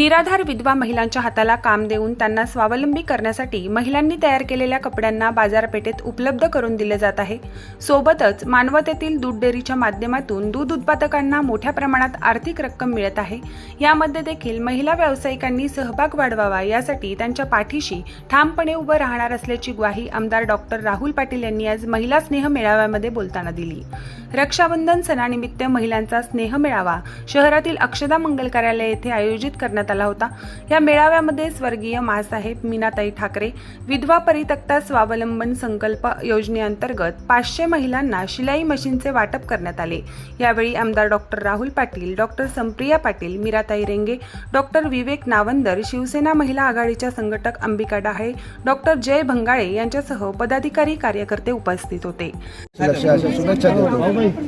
निराधार विधवा महिलांच्या हाताला काम देऊन त्यांना स्वावलंबी करण्यासाठी महिलांनी तयार केलेल्या कपड्यांना बाजारपेठेत उपलब्ध करून दिले जात आहे. सोबतच मानवतेतील दूध डेअरीच्या माध्यमातून दूध उत्पादकांना मोठ्या प्रमाणात आर्थिक रक्कम मिळत आहे. यामध्ये देखील महिला व्यावसायिकांनी सहभाग वाढवावा यासाठी त्यांच्या पाठीशी ठामपणे उभं राहणार असल्याची ग्वाही आमदार डॉक्टर राहुल पाटील यांनी आज महिला स्नेह मेळाव्यामध्ये बोलताना दिली. रक्षाबंधन सणानिमित्त महिलांचा स्नेह मेळावा शहरातील अक्षदा मंगल कार्यालय येथे आयोजित करण्यात आला होता. या मेळाव्यामध्ये स्वर्गीय मासाहेब मीनाताई ठाकरे विधवा परितक्ता स्वावलंबन संकल्प योजनेअंतर्गत पाचशे महिलांना शिलाई मशीनचे वाटप करण्यात आले. यावेळी आमदार doctor Rahul Patil doctor Sanpriya Patil Miratai Renge doctor Vivek Navandar Shiv Sena महिला आघाडीच्या संघटक अंबिका डहाळे डॉक्टर जय भंगाळे यांच्यासह पदाधिकारी कार्यकर्ते उपस्थित होते. शुभेच्छा देतो.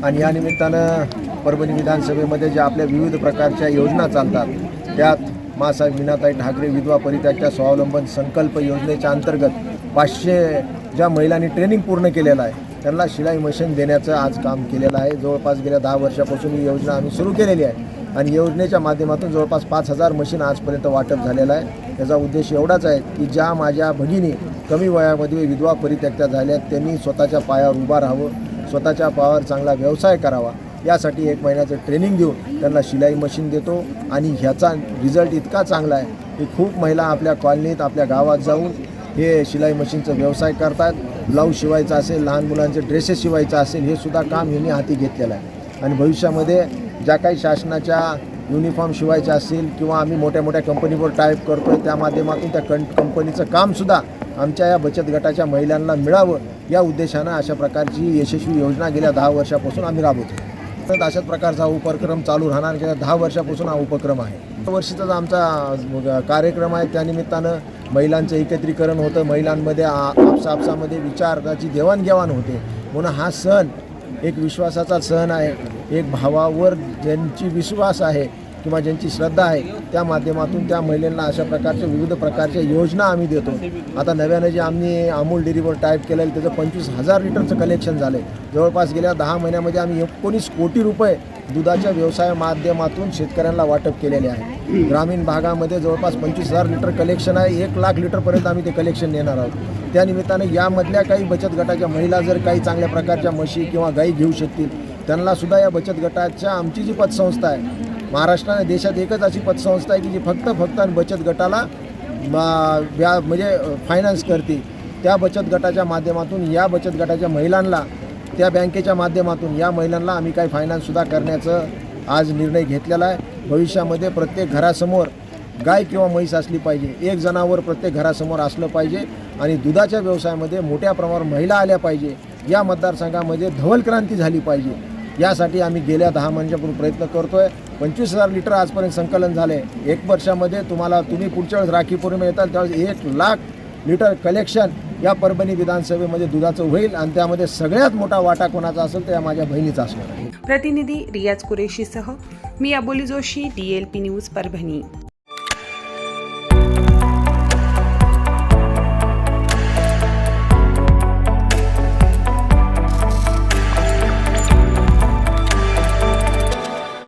आणि या निमित्तानं परभणी विधानसभेमध्ये ज्या आपल्या विविध प्रकारच्या योजना चालतात त्यात मासाहेब मीनाताई ठाकरे विधवा परित्यागच्या स्वावलंबन संकल्प योजनेच्या अंतर्गत पाचशे ज्या महिलांनी ट्रेनिंग पूर्ण केलेलं आहे त्यांना शिलाई मशीन देण्याचं आज काम केलेलं आहे. जवळपास गेल्या दहा वर्षापासून ही योजना आम्ही सुरू केलेली आहे. आणि योजनेच्या माध्यमातून जवळपास पाच हजार मशीन आजपर्यंत वाटप झालेलं आहे. त्याचा उद्देश एवढाच आहे की ज्या माझ्या भगिनी कमी वयामध्ये विधवा परित्यक्त्या झाल्या त्यांनी स्वतःच्या पायावर उभा राहावं स्वतःच्या पायावर चांगला व्यवसाय करावा. यासाठी एक महिन्याचं ट्रेनिंग देऊन त्यांना शिलाई मशीन देतो आणि ह्याचा रिझल्ट इतका चांगला आहे की खूप महिला आपल्या कॉलनीत आपल्या गावात जाऊन हे शिलाई मशीनचं व्यवसाय करतात. ब्लाऊज शिवायचा असेल लहान मुलांचे ड्रेसेस शिवायचं असेल हे सुद्धा काम यांनी हाती घेतलेलं आहे. आणि भविष्यामध्ये ज्या काही शासनाच्या युनिफॉर्म शिवायचे असतील किंवा आम्ही मोठ्या मोठ्या कंपनीवर टाईप करतो आहे त्या माध्यमातून त्या कं कंपनीचं कामसुद्धा आमच्या या बचत गटाच्या महिलांना मिळावं या उद्देशानं अशा प्रकारची यशस्वी योजना गेल्या दहा वर्षापासून आम्ही राबवतो तर अशाच प्रकारचा हा उपक्रम चालू राहणार. गेल्या दहा वर्षापासून हा उपक्रम आहे. वर्षीचाच आमचा कार्यक्रम आहे त्यानिमित्तानं महिलांचं एकत्रीकरण होतं. महिलांमध्ये आपसा आपसापसामध्ये विचाराची देवाणघेवाण होते. म्हणून हा सण एक विश्वासाचा सण आहे. एक भावावर ज्यांची विश्वास आहे किंवा ज्यांची श्रद्धा आहे त्या माध्यमातून त्या महिलांना अशा प्रकारच्या विविध प्रकारच्या योजना आम्ही देतो. आता नव्यानं जे आम्ही अमूल डेअरीवर टाईप केलेलं त्याचं पंचवीस हजार लिटरचं कलेक्शन झालं आहे जवळपास गेल्या दहा महिन्यामध्ये आम्ही एकोणीस कोटी रुपये दुधाच्या व्यवसाय माध्यमातून शेतकऱ्यांना वाटप केलेले आहे. ग्रामीण भागामध्ये जवळपास पंचवीस हजार लिटर कलेक्शन आहे एक लाख लिटरपर्यंत आम्ही ते कलेक्शन नेणार आहोत. त्यानिमित्ताने यामधल्या काही बचत गटाच्या महिला जर काही चांगल्या प्रकारच्या म्हशी किंवा गाई घेऊ शकतील त्यांना सुद्धा या बचत गटाच्या आमची जी पतसंस्था आहे महाराष्ट्राने देशात एकच अशी पतसंस्था आहे की जी फक्त फक्त आणि बचत गटाला व्या म्हणजे फायनान्स करते. त्या बचत गटाच्या माध्यमातून या बचत गटाच्या महिलांना त्या बँकेच्या माध्यमातून या महिलांना आम्ही काही फायनान्ससुद्धा करण्याचं आज निर्णय घेतलेला आहे. भविष्यामध्ये प्रत्येक घरासमोर गाय किंवा म्हैस असली पाहिजे. एक जनावर प्रत्येक घरासमोर असलं पाहिजे आणि दुधाच्या व्यवसायामध्ये मोठ्या प्रमाणावर महिला आल्या पाहिजे. या मतदारसंघामध्ये धवल क्रांती झाली पाहिजे. यासाठी आम्ही गेल्या दहा महिन्यापूर्वी प्रयत्न करतो आहे पंचवीस हजार लिटर आजपर्यंत संकलन झाले. एक वर्षामध्ये तुम्हाला तुम्ही पुढच्या वेळेस राखी पौर्णिमा येताल त्यावेळेस एक लाख लिटर कलेक्शन या परभणी विधानसभेमध्ये दुधाचं होईल आणि त्यामध्ये सगळ्यात मोठा वाटा कोणाचा असेल तर माझ्या बहिणीचा असणार आहे. प्रतिनिधी रियाज कुरेशीसह मी Aboli Joshi D L P news Parbhani.